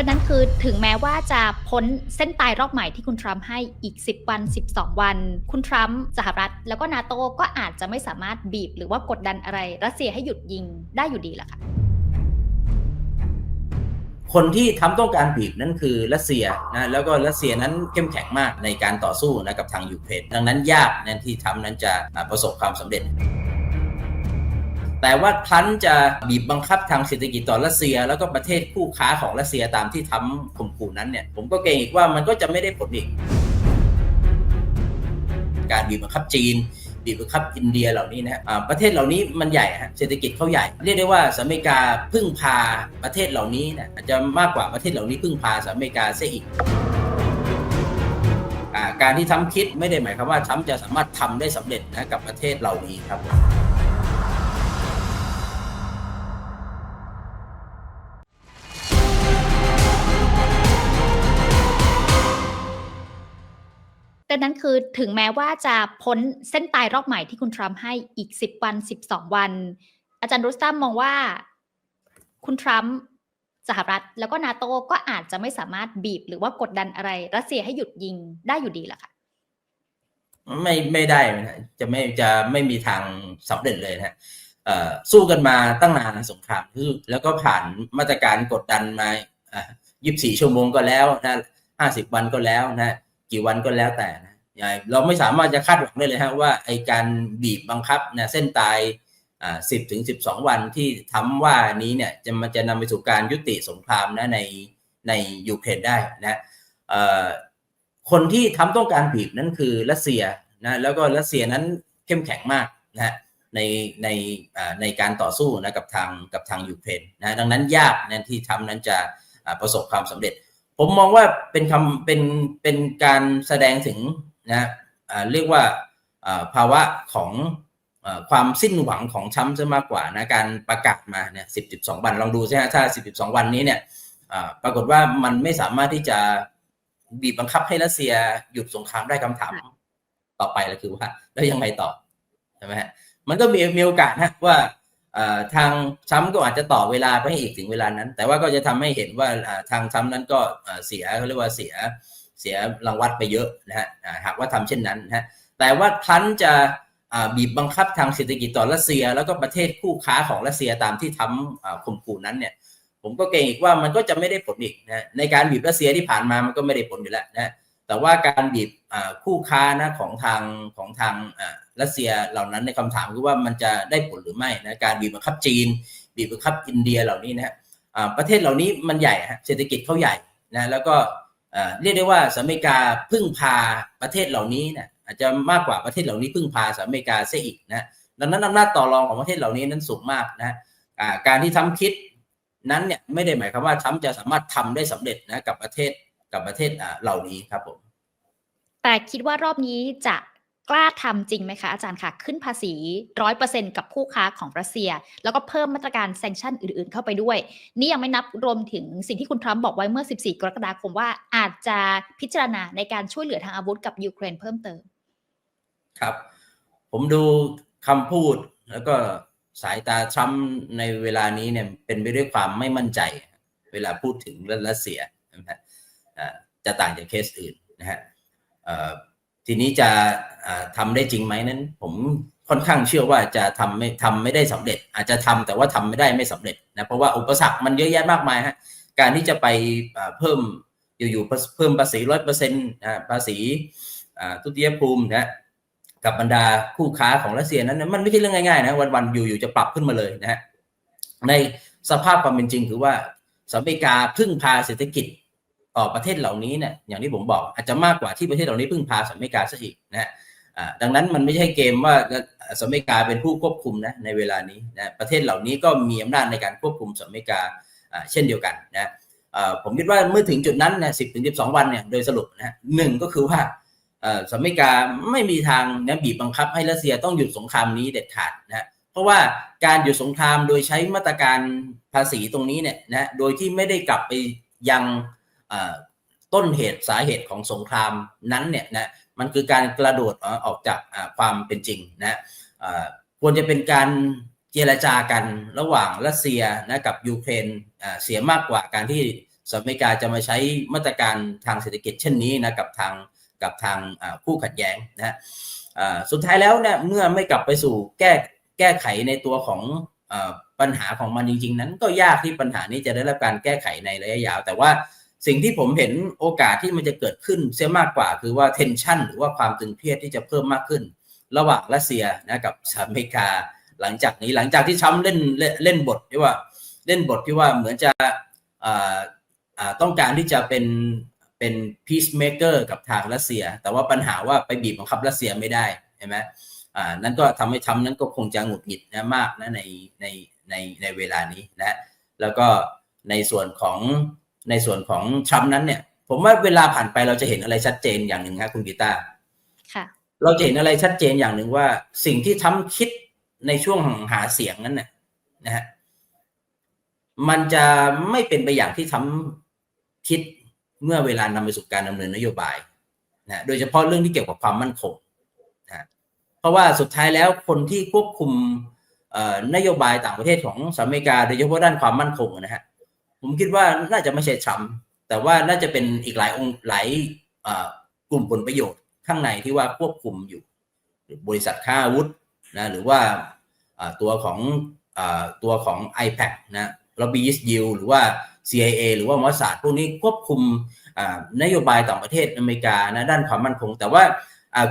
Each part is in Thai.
ดังนั้นคือถึงแม้ว่าจะพ้นเส้นตายรอบใหม่ที่คุณทรัมป์ให้อีก 10 วัน 12 วัน คุณทรัมป์สหรัฐ แล้วก็นาโตก็อาจจะไม่สามารถบีบหรือว่ากดดันอะไร รัสเซียให้หยุดยิงได้อยู่ดีล่ะค่ะคนที่ทำต้องการบีบนั่นคือรัสเซียนะแล้วก็รัสเซียนั้นเข้มแข็งมากในการต่อสู้นะกับทางยูเครนดังนั้นยากนะที่ทำนั้นจะประสบความสำเร็จ แต่ว่าครั้นจะบีบบังคับทางเศรษฐกิจต่อรัสเซีย แล้วก็ประเทศคู่ค้าของรัสเซียตามที่ทำข่มขู่นั้นเนี่ยผมก็เกรงอีกว่ามันก็จะไม่ได้ผลอีก การบีบบังคับจีนบีบบังคับอินเดียเหล่านี้นะฮะประเทศเหล่านี้มันใหญ่ฮะเศรษฐกิจเขาใหญ่ เรียกได้ว่าสหรัฐอเมริกาพึ่งพาประเทศเหล่านี้นะอาจจะมากกว่าประเทศเหล่านี้พึ่งพาสหรัฐอเมริกาเสียอีกการที่ทำคิดไม่ได้หมายความว่าทำจะสามารถทำได้สำเร็จนะกับประเทศเหล่านี้ครับ ดังนั้นคือถึงแม้ว่าจะพ้นเส้นตายรอบใหม่ที่คุณทรัมป์ให้อีก 10 วัน 12 วัน อาจารย์รุสตัมมองว่าคุณทรัมป์สหรัฐแล้วก็นาโตก็อาจจะไม่สามารถบีบหรือว่ากดดันอะไร รัสเซียให้หยุดยิงได้อยู่ดีล่ะค่ะไม่ไม่ได้นะจะไม่จะไม่มีทางสำเร็จเลยนะสู้กันมาตั้งนานสงครามแล้วก็ผ่านมาตรการกดดันมา 24 ชั่วโมงก็แล้วนะ 50 วันก็แล้วนะ กี่วันก็แล้วแต่นะเราไม่สามารถจะคาดหวังได้เลยฮะว่าไอการบีบบังคับนะเส้นตายอ่าสิบถึงสิบสองวันที่ทำว่านี้เนี่ยจะมันจะนำไปสู่การยุติสงครามนะในในยูเครนได้นะเอ่อคนที่ทำต้องการบีบนั่นคือรัสเซียนะแล้วก็รัสเซียนั้นเข้มแข็งมากนะในในในการต่อสู้นะกับทางกับทางยูเครนนะดังนั้นยากนะที่ทำนั้นจะประสบความสำเร็จ ผมมองว่าเป็นคำเป็นเป็นการแสดงถึงนะเรียกว่าภาวะของความสิ้นหวังของช้ำซะมากกว่านะการประกาศมาเนี่ยสิบสิบสองวันลองดูใช่ไหมถ้าสิบสิบสองวันนี้เนี่ยปรากฏว่ามันไม่สามารถที่จะบีบบังคับให้รัสเซียหยุดสงครามได้คำถามต่อไปก็คือว่า แล้วยังไงต่อใช่ไหมฮะมันก็มีมีโอกาสนะว่า ทางช้ำก็อาจจะต่อเวลาไปให้อีกถึงเวลานั้น แต่ว่าก็จะทำให้เห็นว่าทางช้ำนั้นก็เสียเขาเรียกว่าเสียเสียรางวัลไปเยอะนะฮะหากว่าทำเช่นนั้นนะฮะแต่ว่าครั้นจะบีบบังคับทางเศรษฐกิจต่อรัสเซีย แล้วก็ประเทศคู่ค้าของรัสเซียตามที่ทำข่มขู่นั้นเนี่ย ผมก็เกรงอีกว่ามันก็จะไม่ได้ผลอีกนะในการบีบรัสเซียที่ผ่านมามันก็ไม่ได้ผลอยู่แล้วนะ แต่ว่าการบีบคู่ค้านะของทางของทางรัสเซียเหล่านั้นในคำถามคือว่ามันจะได้ผลหรือไม่นะการบีบบังคับจีน บีบบังคับอินเดียเหล่านี้นะประเทศเหล่านี้มันใหญ่ฮะเศรษฐกิจเขาใหญ่นะแล้วก็เรียกได้ว่าสหรัฐอเมริกาพึ่งพาประเทศเหล่านี้นะอาจจะมากกว่าประเทศเหล่านี้พึ่งพาสหรัฐอเมริกาเสียอีกนะดังนั้นอำนาจต่อรองของประเทศเหล่านี้นั้นสูงมากนะการที่ทำคิดนั้นเนี่ยไม่ได้หมายความว่าทรัมป์จะสามารถทำได้สำเร็จนะกับประเทศ กับประเทศเหล่านี้ครับผม แต่คิดว่ารอบนี้จะกล้าทำจริงไหมคะ อาจารย์ค่ะ ขึ้นภาษีร้อยเปอร์เซ็นกับคู่ค้าของรัสเซีย แล้วก็เพิ่มมาตรการแซงชั่นอื่นๆเข้าไปด้วย นี่ยังไม่นับรวมถึงสิ่งที่คุณทรัมป์บอกไว้เมื่อ 14 กรกฎาคมว่าอาจจะพิจารณาในการช่วยเหลือทางอาวุธกับยูเครนเพิ่มเติม ครับ ผมดูคำพูดแล้วก็สายตาทรัมป์ในเวลานี้เนี่ยเป็นไปด้วยความไม่มั่นใจ เวลาพูดถึงรัสเซียนะ จะต่างจากเคสอื่นนะฮะทีนี้จะทำได้จริงไหมนั้น ผมค่อนข้างเชื่อว่าจะทำไม่ทำไม่ได้สำเร็จ อาจจะทำแต่ว่าทำไม่ได้ไม่สำเร็จนะเพราะว่าอุปสรรคมันเยอะแยะมากมายฮะการที่จะไปเพิ่มอยู่ๆเพิ่มภาษีร้อยเปอร์เซ็นต์ภาษีทุติยภูมินะกับบรรดาคู่ค้าของรัสเซียนั้นมันไม่ใช่เรื่องง่ายๆนะวันๆอยู่ๆจะปรับขึ้นมาเลยนะฮะในสภาพความเป็นจริงคือว่าสหรัฐอเมริกาพึ่งพาเศรษฐกิจ ประเทศเหล่านี้เนี่ยอย่างที่ผมบอกอาจจะมากกว่าที่ประเทศเหล่านี้พึ่งพาสหรัฐอเมริกาซะอีกนะฮะดังนั้นมันไม่ใช่เกมว่าสหรัฐอเมริกาเป็นผู้ควบคุมนะในเวลานี้นะประเทศเหล่านี้ก็มีอำนาจในการควบคุมสหรัฐอเมริกาเช่นเดียวกันนะผมคิดว่าเมื่อถึงจุดนั้นนี่ยสิบถึงสิบสองวันเนี่ยโดยสรุปนะหนึ่งก็คือว่าสหรัฐอเมริกาไม่มีทางนะบีบบังคับให้รัสเซียต้องหยุดสงครามนี้เด็ดขาดนะเพราะว่าการหยุดสงครามโดยใช้มาตรการภาษีตรงนี้เนี่ยนะโดยที่ไม่ได้กลับไปยัง ต้นเหตุสาเหตุของสงครามนั้นเนี่ยนะมันคือการกระโดดออกจากความเป็นจริงนะควรจะเป็นการเจรจากันระหว่างรัสเซียนะกับยูเครนเสียมากกว่าการที่สหรัฐอเมริกาจะมาใช้มาตรการทางเศรษฐกิจเช่นนี้นะกับทางกับทางคู่ขัดแย้งนะฮะสุดท้ายแล้วเนี่ยเมื่อไม่กลับไปสู่แก้แก้ไขในตัวของอปัญหาของมันจริง ๆ นั้นก็ยากที่ปัญหานี้จะได้รับการแก้ไขในระยะยาว แต่ว่า สิ่งที่ผมเห็นโอกาสที่มันจะเกิดขึ้นเสียมากกว่าคือว่า tension หรือว่าความตึงเครียดที่จะเพิ่มมากขึ้น ระหว่างรัสเซียนะกับสหรัฐอเมริกา หลังจากนี้หลังจากที่ช้ำเล่นเล่นบทที่ว่าเล่นบทที่ว่าเหมือนจะต้องการที่จะเป็นเป็น peacemaker กับทางรัสเซีย แต่ว่าปัญหาว่าไปบีบบังคับรัสเซียไม่ได้ใช่ไหมอ่านั่นก็ทำให้ทำนั้นก็คงจะหงุดหงิดนะมากนะในในในในเวลานี้นะแล้วก็ในส่วนของ ในส่วนของทรัมป์นั้นเนี่ย ผมว่าเวลาผ่านไปเราจะเห็นอะไรชัดเจนอย่างหนึ่งครับคุณกีตาร์ค่ะเราจะเห็นอะไรชัดเจนอย่างหนึ่งว่า สิ่งที่ทำคิดในช่วงหาเสียงนั้นนะนะฮะมันจะไม่เป็นไปอย่างที่ทำคิดเมื่อเวลานำไปสู่การดำเนินนโยบายนะโดยเฉพาะเรื่องที่เกี่ยวกับความมั่นคงนะเพราะว่าสุดท้ายแล้วคนที่ควบคุมเอ่อนโยบายต่างประเทศของสหรัฐอเมริกาโดยเฉพาะด้านความมั่นคงนะฮะ ผมคิดว่าน่าจะไม่ใช่ทรัมป์แต่ว่าน่าจะเป็นอีกหลายองค์หลายกลุ่มผลประโยชน์ข้างในที่ว่าควบคุมอยู่ บริษัทค้าอาวุธนะหรือว่าตัวของอตัวของ iPad นะลอบบี้ยิสยิวหรือว่า CIA หรือว่ามอสซาดพวกนี้ควบคุมนโยบายต่างประเทศอเมริกานะด้านความมั่นคง แต่ว่า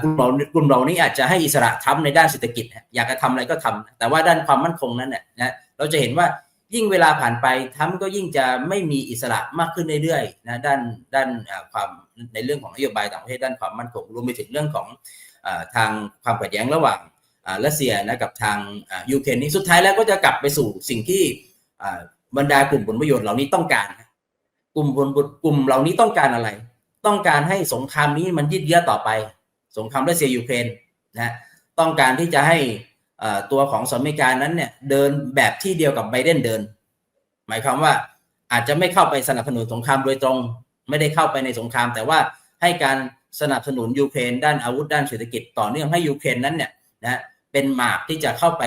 กลุ่มเรากลุ่มเรานี้อาจจะให้อิสระทำในด้านเศรษฐกิจ อยากจะทำอะไรก็ทำแต่ว่าด้านความมั่นคงนั้นเนี่ยนะเราจะเห็นว่า ยิ่งเวลาผ่านไปทำก็ยิ่งจะไม่มีอิสระมากขึ้นเรื่อยๆนะด้านด้านความในเรื่องของนโยบายต่างประเทศด้านความมั่นคงรวมไปถึงเรื่องของทางความขัดแย้งระหว่างรัสเซียนะกับทางยูเครนนี้สุดท้ายแล้วก็จะกลับไปสู่สิ่งที่บรรดากลุ่มผลประโยชน์เหล่านี้ต้องการ กลุ่มผลกลุ่มเหล่านี้ต้องการอะไร ต้องการให้สงครามนี้มันยืดเยื้อต่อไป สงครามรัสเซียยูเครนนะต้องการที่จะให้ ตัวของสหรัฐอเมริกานั้นเนี่ยเดินแบบที่เดียวกับไบเดนเดิน หมายความว่าอาจจะไม่เข้าไปสนับสนุนสงครามโดยตรง ไม่ได้เข้าไปในสงคราม แต่ว่าให้การสนับสนุนยูเครนด้านอาวุธด้านเศรษฐกิจต่อเนื่องให้ยูเครนนั้นเนี่ยนะเป็นหมากที่จะเข้าไป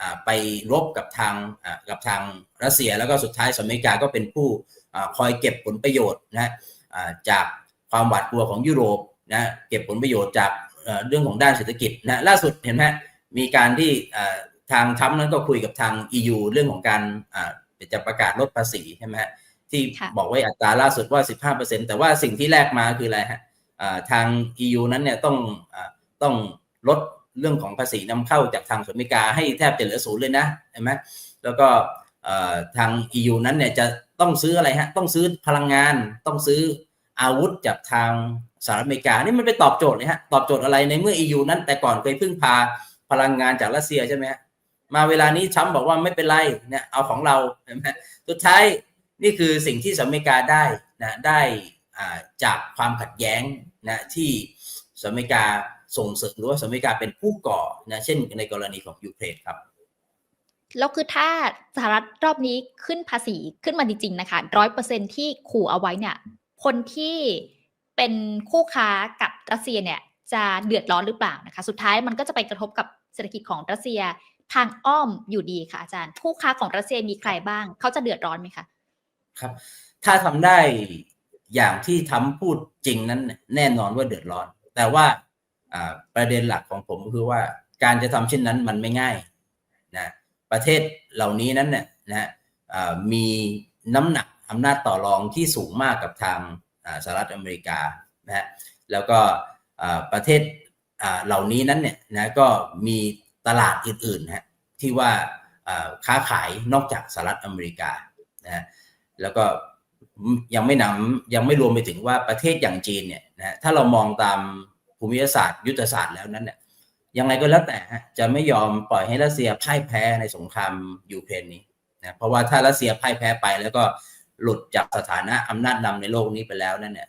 อ่าไปรบกับทางอ่ากับทางรัสเซีย แล้วก็สุดท้ายสหรัฐอเมริกาก็เป็นผู้อ่าคอยเก็บผลประโยชน์นะอ่าจากความหวาดกลัวของยุโรปนะเก็บผลประโยชน์จากอ่อเรื่องของด้านเศรษฐกิจนะล่าสุดเห็นไหม มีการที่อ่าทางทรัมป์นั้นก็คุยกับทาง EU เรื่องของการอ่าจะประกาศลดภาษีใช่ไหมฮะที่ค่ะบอกไว้อัตราล่าสุดว่า 15%แต่ว่าสิ่งที่แลกมาคืออะไรฮะอ่าทาง EU นั้นเนี่ยต้องอาต้องลดเรื่องของภาษีนำเข้าจากทางสหรัฐอเมริกาให้แทบจะเหลือศูนย์เลยนะเห็นไหมแล้วก็อ่าทาง EU นั้นเนี่ยจะต้องซื้ออะไรฮะต้องซื้อพลังงานต้องซื้ออาวุธจากทางสหรัฐอเมริกานี่มันไปตอบโจทย์เลยฮะตอบโจทย์อะไรในเมื่อ EU นั้นแต่ก่อนเคยพึ่งพา พลังงานจากรัสเซียใช่ไหมฮะมาเวลานี้ทรัมบอกว่าไม่เป็นไรเนี่ยเอาของเราเห็นไหมสุดท้ายนี่คือสิ่งที่สหรัฐอเมริกาได้นะได้อ่าจากความขัดแย้งนะที่สหรัฐอเมริกาส่งเสริมหรือว่าสหรัฐอเมริกาเป็นผู้ก่อนะเช่นในกรณีของยูเครนครับแล้วคือถ้าสหรัฐรอบนี้ขึ้นภาษีขึ้นมาจริงๆนะคะร้อยเปอร์เซ็นที่ขู่เอาไว้เนี่ยคนที่เป็นคู่ค้ากับรัสเซียเนี่ยจะเดือดร้อนหรือเปล่านะคะ สุดท้ายมันก็จะไปกระทบกับ เศรษฐกิจของรัสเซียทางอ้อมอยู่ดีค่ะอาจารย์คู่ค้าของรัสเซียมีใครบ้าง เขาจะเดือดร้อนไหมคะครับ ถ้าทำได้อย่างที่ทำพูดจริงนั้นแน่นอนว่าเดือดร้อน แต่ว่าประเด็นหลักของผมคือว่าการจะทำเช่นนั้นมันไม่ง่ายนะประเทศเหล่านี้นั้นเนี่ยนะมีน้ำหนักอำนาจต่อรองที่สูงมากกับทางสหรัฐอเมริกานะฮะแล้วก็ประเทศ เหล่านี้นั้นเนี่ยนะก็มีตลาดอื่นๆนะฮะที่ว่าค้าขายนอกจากสหรัฐอเมริกานะแล้วก็ยังไม่นำยังไม่รวมไปถึงว่าประเทศอย่างจีนเนี่ยนะถ้าเรามองตามภูมิศาสตร์ ยุทธศาสตร์แล้วนั้นเนี่ยยังไงก็แล้วแต่จะไม่ยอมปล่อยให้รัสเซียพ่ายแพ้ในสงครามยูเครนนี้นะเพราะว่าถ้ารัสเซียพ่ายแพ้ไปแล้วก็หลุดจากสถานะอำนาจนำในโลกนี้ไปแล้วนั่นเนี่ย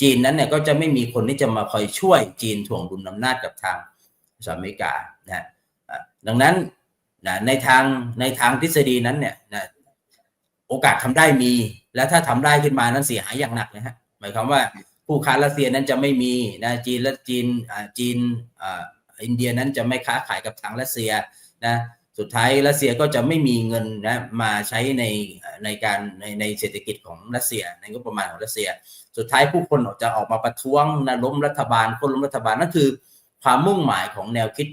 จีนนั้นเนี่ยก็จะไม่มีคนที่จะมาคอยช่วยจีนถ่วงดุลอำนาจกับทางสหรัฐอเมริกานะดังนั้นนะในทางในทางทฤษฎีนั้นเนี่ยนะโอกาสทำได้มี และถ้าทำได้ขึ้นมานั้นเสียหายอย่างหนักนะฮะหมายความว่าผู้ค้ารัสเซียนั้นจะไม่มีนะจีนและจีนอ่าจีนอ่าอินเดียนั้นจะไม่ค้าขายกับทางรัสเซียนะ สุดท้ายรัสเซียก็จะไม่มีเงินนะมาใช้ในในการในในเศรษฐกิจของรัสเซียในงบประมาณของรัสเซีย สุดท้ายผู้คนจะออกมาประท้วงนะล้มรัฐบาลคนล้มรัฐบาลนั่นคือ ความมุ่งหมายของแนวคิด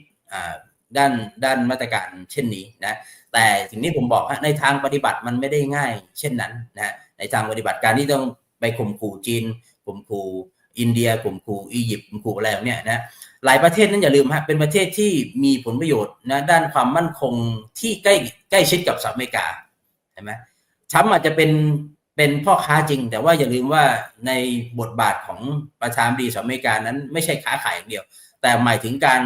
ด้านด้านมาตรการเช่นนี้นะแต่สิ่งที่ผมบอกฮะในทางปฏิบัติมันไม่ได้ง่าย เช่นนั้นนะในทางปฏิบัติการที่ต้องไปข่มขู่จีนข่มขู่ อินเดียข่มขู่อียิปต์ข่มขู่อะไรเนี้ยนะหลายประเทศนั้นอย่าลืมฮะเป็นประเทศที่มีผลประโยชน์นะด้านความมั่นคงที่ใกล้ใกล้ชิดกับสหรัฐอเมริกาใช่ไหมทรัมป์อาจจะเป็นเป็นพ่อค้าจริง แต่ว่าอย่าลืมว่าในบทบาทของประธานาธิบดีสหรัฐอเมริกานั้นไม่ใช่ค้าขายอย่างเดียว แต่หมายถึงการ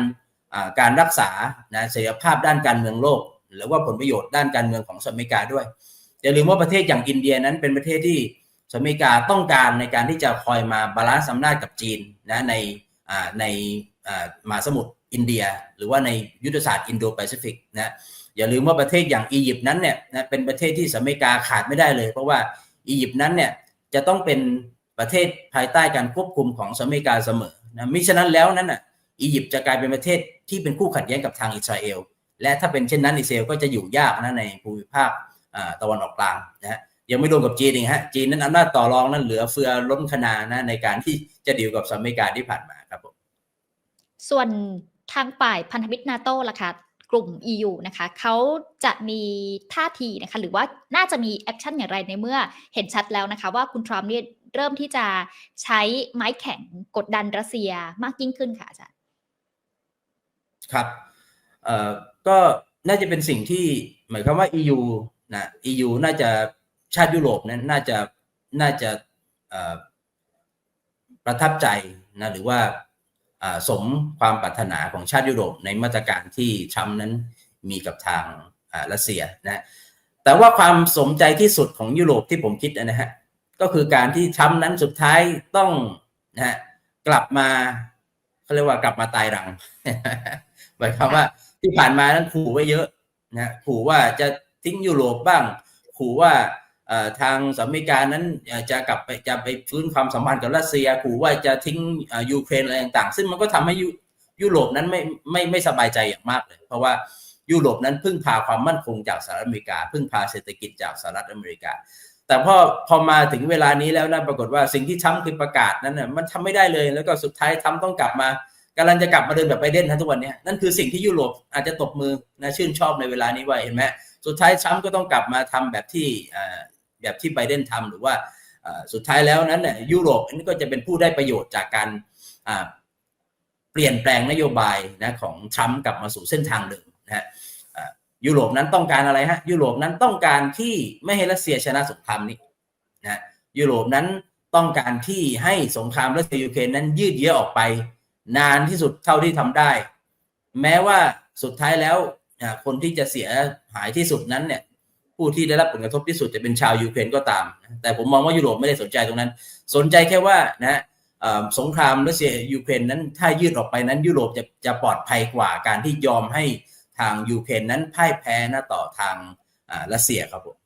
การรักษานะเสรีภาพด้านการเมืองโลก หรือว่าผลประโยชน์ด้านการเมืองของสหรัฐอเมริกาด้วยอย่าลืมว่าประเทศอย่างอินเดียนั้นเป็นประเทศที่ สหรัฐอเมริกาต้องการในการที่จะคอยมาบาลานซ์อำนาจกับจีนนะในในมาสมุทรอินเดีย หรือว่าในยุทธศาสตร์อินโดแปซิฟิกนะอย่าลืมว่าประเทศอย่างอียิปต์นั้นเนี่ยนะเป็นประเทศที่สหรัฐอเมริกาขาดไม่ได้เลย เพราะว่าอียิปต์นั้นเนี่ยจะต้องเป็นประเทศภายใต้การควบคุมของสหรัฐอเมริกาเสมอนะมิฉะนั้นแล้วนั้นอะอียิปต์จะกลายเป็นประเทศที่เป็นคู่ขัดแย้งกับทางอิสราเอลและถ้าเป็นเช่นนั้นอิสราเอลก็จะอยู่ยากนะในภูมิภาคตะวันออกกลางนะฮะ ยังไม่รวมกับจีนเองฮะจีนนั้นอำนาจต่อรองนั้นเหลือเฟือล้นขนานะในการที่จะดีลกับสหรัฐอเมริกาที่ผ่านมาครับผมส่วนทางฝ่ายพันธมิตรนาโต้ล่ะคะกลุ่ม EU นะคะเขาจะมีท่าทีนะคะหรือว่าน่าจะมีแอคชั่นอย่างไรในเมื่อเห็นชัดแล้วนะคะว่าคุณทรัมป์เนี่ยเริ่มที่จะใช้ไม้แข็งกดดันรัสเซียมากยิ่งขึ้นค่ะอาจารย์ครับเอ่อก็น่าจะเป็นสิ่งที่หมายความว่า EU นะ EU น่าจะ ชาติยุโรปนั้นน่าจะน่าจะประทับใจนะหรือว่าสมความปรารถนาของชาติยุโรปในมาตรการที่ทรัมป์นั้นมีกับทางรัสเซียนะแต่ว่าความสมใจที่สุดของยุโรปที่ผมคิดนะฮะก็คือการที่ทรัมป์นั้นสุดท้ายต้องนะฮะกลับมาเขาเรียกว่ากลับมาตายรังหมายความว่าที่ผ่านมานั้นขู่ไว้เยอะนะขู่ว่าจะทิ้งยุโรปบ้าง ขู่ว่า ทางสหรัฐอเมริกานั้นจะกลับไปจะไปฟื้นความสัมพันธ์กับรัสเซียขู่ว่าจะทิ้งยูเครนอะไรต่างๆ ซึ่งมันก็ทำให้ยุยุโรปนั้นไม่ไม่ไม่สบายใจอย่างมากเลย เพราะว่ายุโรปนั้นพึ่งพาความมั่นคงจากสหรัฐอเมริกา พึ่งพาเศรษฐกิจจากสหรัฐอเมริกา แต่พอพอมาถึงเวลานี้แล้วนะปรากฏว่าสิ่งที่ทรัมป์คือประกาศนั้นน่ะมันทำไม่ได้เลยแล้วก็สุดท้ายทรัมป์ต้องกลับมากำลังจะกลับมาเดินแบบไบเด่นนะทุกวันนี้นั่นคือสิ่งที่ยุโรปอาจจะตบมือนะชื่นชอบในเวลานี้ว่าเห็นไหมสุดท้ายทรัมป์ก็ต้องกลับมาทำแบบที่ แบบที่ไบเดนทำหรือว่าสุดท้ายแล้วนั้นเนี่ยยุโรปนี่ก็จะเป็นผู้ได้ประโยชน์จากการเปลี่ยนแปลงนโยบายนะของทรัมป์กลับมาสู่เส้นทางเดิมนะฮะยุโรปนั้นต้องการอะไรฮะยุโรปนั้นต้องการที่ไม่ให้รัสเซียชนะสงครามนี้นะยุโรปนั้นต้องการที่ให้สงครามรัสเซียยูเครนนั้นยืดเยื้อออกไป นานที่สุดเท่าที่ทำได้ แม้ว่าสุดท้ายแล้วคนที่จะเสียหายที่สุดนั้นเนี่ย ผู้ที่ได้รับผลกระทบที่สุดจะเป็นชาวยูเครนก็ตาม แต่ผมมองว่ายุโรปไม่ได้สนใจตรงนั้น สนใจแค่ว่านะอ่อสงครามรัสเซียยูเครนนั้นถ้ายืดออกไปนั้น ยุโรปจะจะปลอดภัยกว่าการที่ยอมให้ทางยูเครนนั้นพ่ายแพ้หน้าต่อทางอ่ารัสเซียครับผม